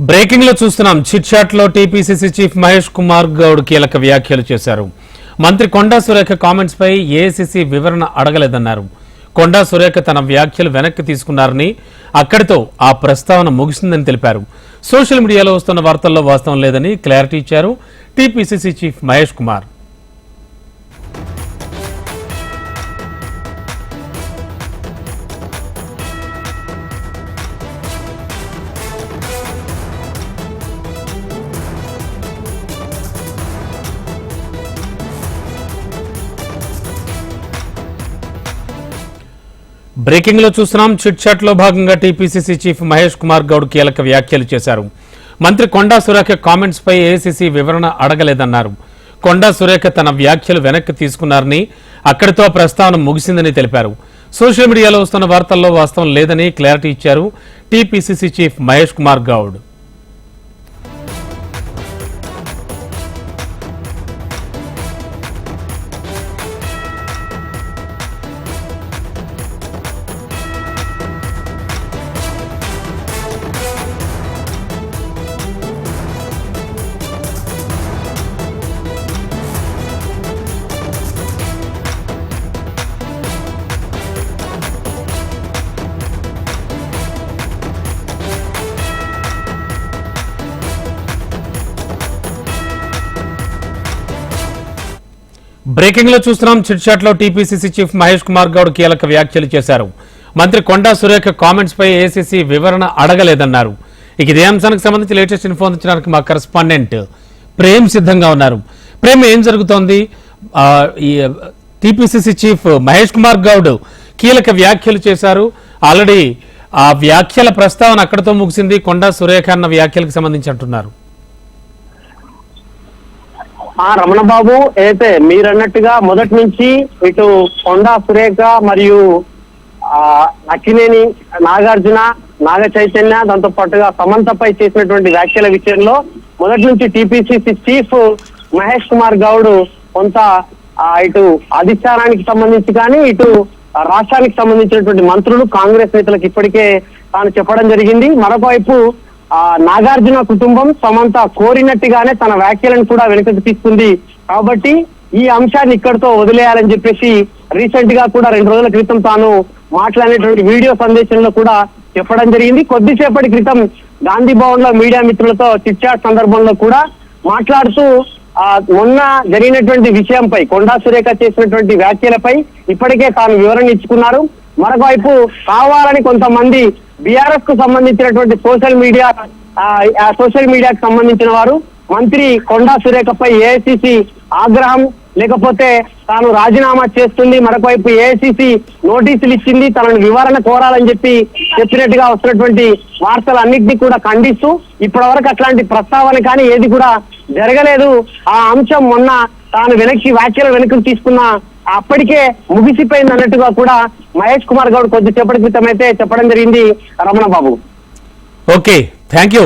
బ్రేకింగ్లో చూస్తున్నాం. చిట్ చాట్లో TPCC chief Mahesh Kumar Goud కీలక వ్యాఖ్యలు చేశారు. మంత్రి కొండా సురేఖ కామెంట్స్ పై ఏసీసీ వివరణ అడగలేదన్నారు. కొండా సురేఖ తన వ్యాఖ్యలు వెనక్కి తీసుకున్నారని అక్కడితో ఆ ప్రస్తావన ముగిసిందని తెలిపారు. సోషల్ మీడియాలో వస్తున్న వార్తల్లో వాస్తవం లేదని క్లారిటీ ఇచ్చారు టీపీసీసీ చీఫ్ మహేష్ కుమార్. బ్రేకింగ్లో చూస్తున్నాం. చిట్లో భాగంగా టీపీసీసీ చీఫ్ మహేష్ కుమార్ గౌడ్ కీలక వ్యాఖ్యలు చేశారు. మంత్రి కొండా సురేఖ కామెంట్స్ పై ఏసీసీ వివరణ అడగలేదన్నారు. కొండా సురేఖ తన వ్యాఖ్యలు వెనక్కి తీసుకున్నారని అక్కడితో ఆ ప్రస్తావన ముగిసిందని తెలిపారు. సోషల్ మీడియాలో వస్తున్న వార్తల్లో వాస్తవం లేదని క్లారిటీ ఇచ్చారు టీపీసీసీ చీఫ్ మహేష్ కుమార్ గౌడ్. బ్రేకింగ్లో చూస్తున్నాం. చిట్లో టీపీసీసీ చీఫ్ మహేష్ కుమార్ గౌడ్ కీలక వ్యాఖ్యలు చేశారు. మంత్రి కొండా సురేఖ కామెంట్స్ పై ఏసీసీ వివరణ అడగలేదన్నారు. ఇక ఇదే అంశానికి సంబంధించి లేటెస్ట్ ఇన్ఫో అందించడానికి మా కరెస్పాండెంట్ ప్రేమ్ సిద్ధంగా ఉన్నారు. ప్రేమ్ ఏం జరుగుతోంది? ఈ టీపీసీసీ చీఫ్ మహేష్ కుమార్ గౌడ్ కీలక వ్యాఖ్యలు చేశారు. ఆల్రెడీ ఆ వ్యాఖ్యల ప్రస్తావన అక్కడితో ముగిసింది. కొండా సురేఖ అన్న వ్యాఖ్యలకు సంబంధించి అంటున్నారు. ఆ రమణ బాబు అయితే మీరన్నట్టుగా మొదటి నుంచి ఇటు కొండా సురేఖ మరియు ఆ అక్కినేని నాగార్జున నాగ చైతన్య దాంతో పాటుగా సమంతపై చేసినటువంటి వ్యాఖ్యల విషయంలో మొదటి నుంచి టీపీసీసీ చీఫ్ మహేష్ కుమార్ గౌడ్ కొంత ఆ, ఇటు అధిష్టానానికి సంబంధించి కానీ ఇటు రాష్ట్రానికి సంబంధించినటువంటి మంత్రులు కాంగ్రెస్ నేతలకు ఇప్పటికే తాను చెప్పడం జరిగింది. మరొక వైపు ఆ నాగార్జున కుటుంబం సమంత కోరినట్టుగానే తన వ్యాఖ్యలను కూడా వెనుకకు తీసుకుంది కాబట్టి ఈ అంశాన్ని ఇక్కడితో వదిలేయాలని చెప్పేసి రీసెంట్గా కూడా రెండు రోజుల క్రితం తాను మాట్లాడినటువంటి వీడియో సందేశంలో కూడా చెప్పడం జరిగింది. కొద్దిసేపటి క్రితం గాంధీ భవన్లో మీడియా మిత్రులతో చిట్చాట్ సందర్భంలో కూడా మాట్లాడుతూ ఆ మొన్న జరిగినటువంటి విషయంపై కొండా సురేఖ చేసినటువంటి వ్యాఖ్యలపై ఇప్పటికే తాను వివరణ ఇచ్చుకున్నారు. మరొకవైపు కావాలని కొంతమంది బీఆర్ఎస్కు సంబంధించినటువంటి సోషల్ మీడియా సోషల్ మీడియాకు సంబంధించిన వారు మంత్రి కొండా సురేఖపై ఏఐసిసి ఆగ్రహం లేకపోతే తాను రాజీనామా చేస్తుంది మరొకవైపు ఏఐసిసి నోటీసులు ఇచ్చింది తనను వివరణ కోరాలని చెప్పి చెప్పినట్టుగా వస్తున్నటువంటి వార్తలన్నింటినీ కూడా ఖండిస్తూ ఇప్పటి వరకు అట్లాంటి ప్రస్తావన కానీ ఏది కూడా జరగలేదు. ఆ అంశం మొన్న తాను వెనక్కి వ్యాఖ్యలు వెనక్కి తీసుకున్న అప్పటికే ముగిసిపోయింది అన్నట్టుగా కూడా మహేష్ కుమార్ గౌడ్ కొద్దిసేపటి క్రితం అయితే చెప్పడం జరిగింది Ramana Babu okay thank you.